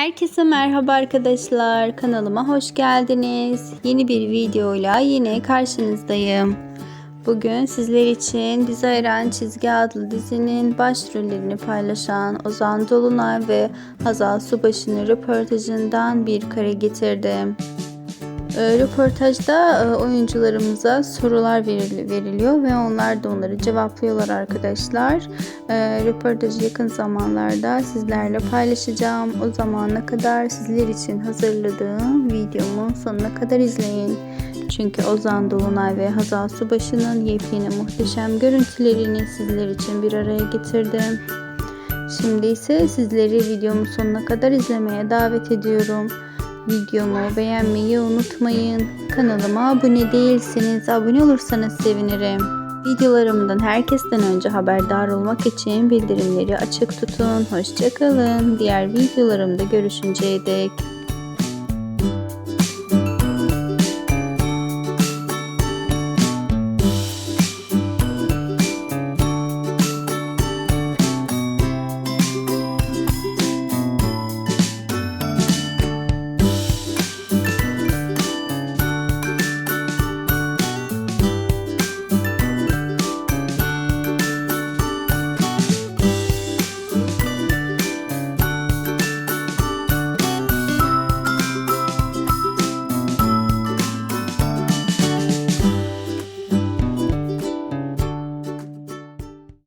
Herkese merhaba arkadaşlar. Kanalıma hoş geldiniz. Yeni bir videoyla yine karşınızdayım. Bugün sizler için Dizi Eren Çizgi adlı dizinin başrollerini paylaşan Ozan Dolunay ve Hazal Subaşı'nın röportajından bir kare getirdim. E, röportajda e, oyuncularımıza sorular verili- veriliyor ve onlar da onları cevaplıyorlar arkadaşlar. E, röportajı yakın zamanlarda sizlerle paylaşacağım. O zamana kadar sizler için hazırladığım videomu sonuna kadar izleyin. Çünkü Ozan Dolunay ve Hazal Subaşı'nın yepyeni muhteşem görüntülerini sizler için bir araya getirdim. Şimdi ise sizleri videomun sonuna kadar izlemeye davet ediyorum. Videomu beğenmeyi unutmayın. Kanalıma abone değilseniz abone olursanız sevinirim. Videolarımdan herkesten önce haberdar olmak için bildirimleri açık tutun. Hoşçakalın. Diğer videolarımda görüşünceye dek.